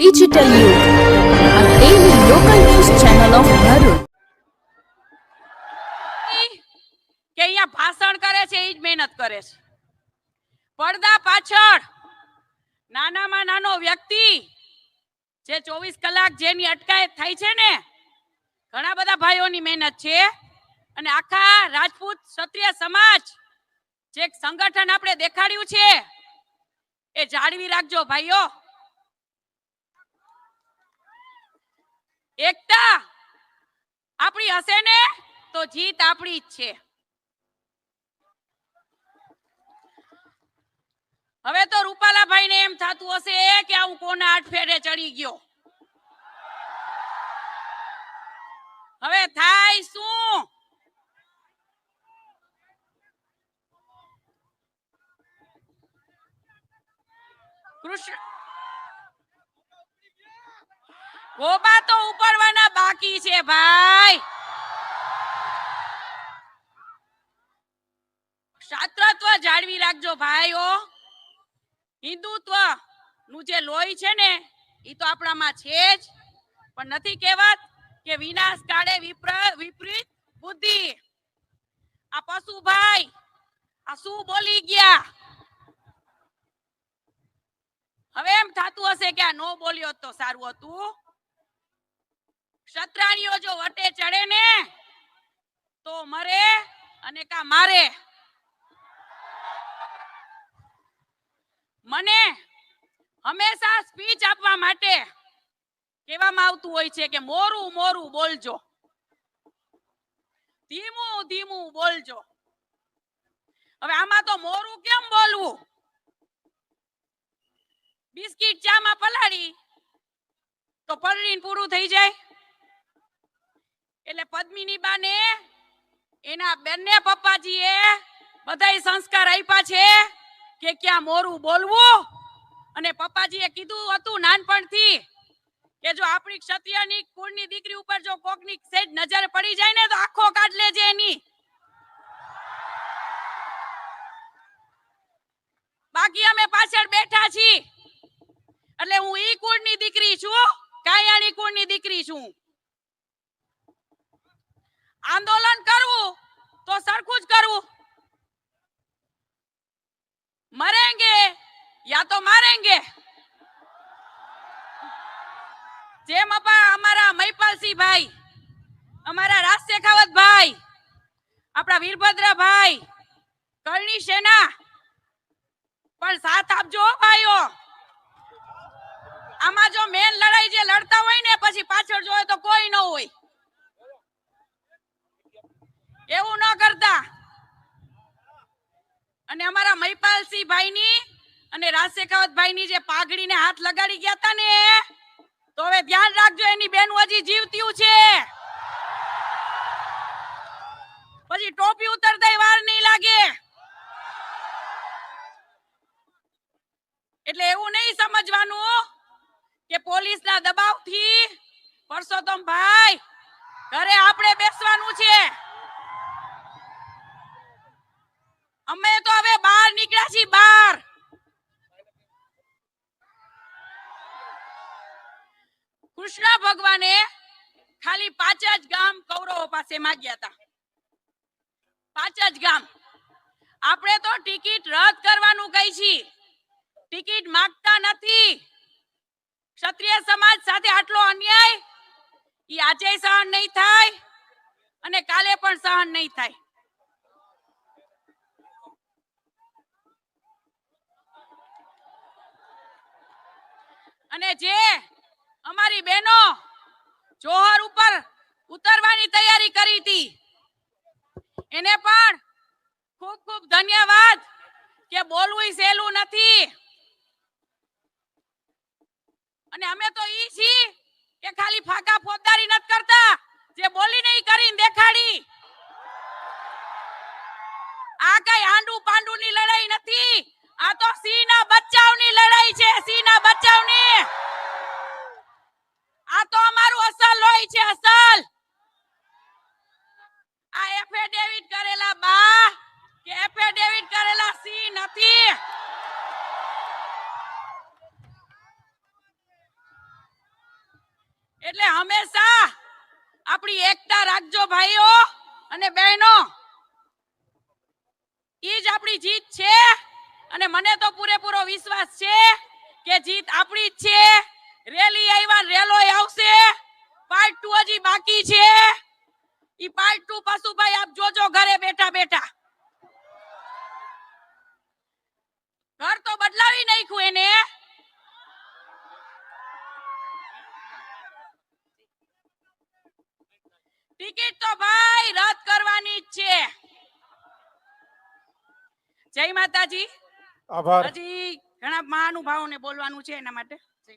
Digital Youth, a daily local news channel of Bharuch. કે અહીંયા ભાષણ કરે છે એ જ મહેનત કરે છે. પડદા પાછળ નાનામાં નાનો વ્યક્તિ જે ચોવીસ કલાક જેની અટકાયત થાય છે ને ઘણા બધા ભાઈઓની મહેનત છે. અને આખા રાજપૂત ક્ષત્રિય સમાજ જે સંગઠન આપણે દેખાડ્યું છે એ જાળવી રાખજો ભાઈઓ. એકતા આપણી હશે ને, તો જીત આપણી જ છે. હવે તો રૂપાલાભાઈ ને એમ થતું હશે કે હું કોના આઠ ફેરે ચડી ગયો. હવે થાય શું? કૃષ્ણ ગોબા તો ઉપડવાના બાકી છે, ભાઈ. શાસ્ત્રત્વ જાળવી રાખજો ભાઈઓ હિન્દુત્વનું જે લોહી છે ને એ તો આપણામાં છે જ. પણ નથી કહેવત કે વિનાશ કાળે વિપરીત બુદ્ધિ. આ પશુ ભાઈ, આ શું બોલી ગયા? હવે એમ થતું હશે કે આ નો બોલ્યો તો સારું હતું. ક્ષત્રાણીઓ જો વટે ચડે ને, તો મરે અને કા મારે? મને હંમેશા સ્પીચ આપવા માટે કહેવામાં આવતું હોય છે કે મોરું મોરું બોલજો. ધીમું ધીમું બોલજો. હવે આમાં તો મોરું કેમ બોલવું? બિસ્કિટ ચામાં પલાળી, તો પલળીને પૂરું થઈ જાય. એટલે પદ્મિની બાને એના બંને પપ્પાજીએ બધાય સંસ્કાર આપ્યા છે કે ક્યાં મોરું બોલવું. અને પપ્પાજીએ કીધું હતું નાનપણથી કે જો આપણી ક્ષત્રિયની કુળની દીકરી ઉપર જો કોકની સેજ નજર પડી જાય ને તો આખો કાઢ લેજે એની. બાકી અમે પાછળ બેઠા છીએ. એટલે હું ઈ કુળની દીકરી છું, કાયાની કુળની દીકરી છું. આંદોલન કરવું તો સરખું જ કરવું. મરેંગે યા તો મારેંગે. જેમ અમારા મહિપાલસિંહ ભાઈ અમારા રાજ શેખાવત ભાઈ આપણા વીરભદ્ર ભાઈ કરણી સેના. પણ સાથ આપજો ભાઈઓ. આમાં જો મેન લડાઈ જે લડતા હોય ને, પછી પાછળ જોયે તો કોઈ ન હોય. એવું ન કરતા. અને અમારા મહિપાલસિંહ ભાઈની અને રાજ શેખાવત ભાઈની જે પાઘડીને હાથ લગાડી ગયા હતા ને, તો હવે ધ્યાન રાખજો, એની બેન હજી જીવતી છે. પછી ટોપી ઉતરતા વાર નહીં લાગે. એટલે એવું નહીં સમજવાનું કે પોલીસના દબાવથી પરસોત્તમ ભાઈ ઘરે આપણે બેસવાનું છે અમે તો હવે બહાર નીકળ્યા છીએ બહાર કૃષ્ણ ભગવાને ખાલી પાંચ જ ગામ કૌરવો પાસે માંગ્યા હતા. પાંચ જ ગામ. આપણે તો ટિકિટ રદ કરવાનું કહી છીએ. ટિકિટ માંગતા નથી. ક્ષત્રિય સમાજ સાથે આટલો અન્યાય? ઈ આજે સહન નહીં થાય અને કાલે પણ સહન નહીં થાય. અને જે અમારી બહેનો, જોહર ઉપર ઉતરવાની તૈયારી કરી હતી. એને પણ ખૂબ ખૂબ ધન્યવાદ કે બોલવું સહેલું નથી. અને અમે તો ઈ છી કે ખાલી ફાકા ફોજદારી નથી કરતા, જે બોલી નહીં કરીને દેખાડી. આ કઈ આંડુ પાંડુ ની લડાઈ નથી આ તો સિંહ ના બચાવની લડાઈ છે સિંહ ના બચાવની આ તો અમારું અસલ લોહી છે અસલ આ એફિડેવિટ કરેલા બા કે એફિડેવિટ કરેલા સિંહ નથી એટલે હંમેશા આપણી એકતા રાખજો ભાઈઓ અને બહેનો. એ જ આપણી જીત છે અને મને તો પૂરેપૂરો વિશ્વાસ છે કે જીત આપણી જ છે. રેલી આવ્યા રેલો આવશે. પાર્ટ ટુ હજી બાકી છે. ઈ પાર્ટ ટુ પશુભાઈ આપ જોજો ઘરે બેઠા બેઠા ઘર તો બદલાવી નાખ્યું એને ટિકિટ તો ભાઈ રદ કરવાની જ છે. જય માતાજી. આભાર. હજી ઘણા મહાનુભાવોને બોલવાનું છે એના માટે.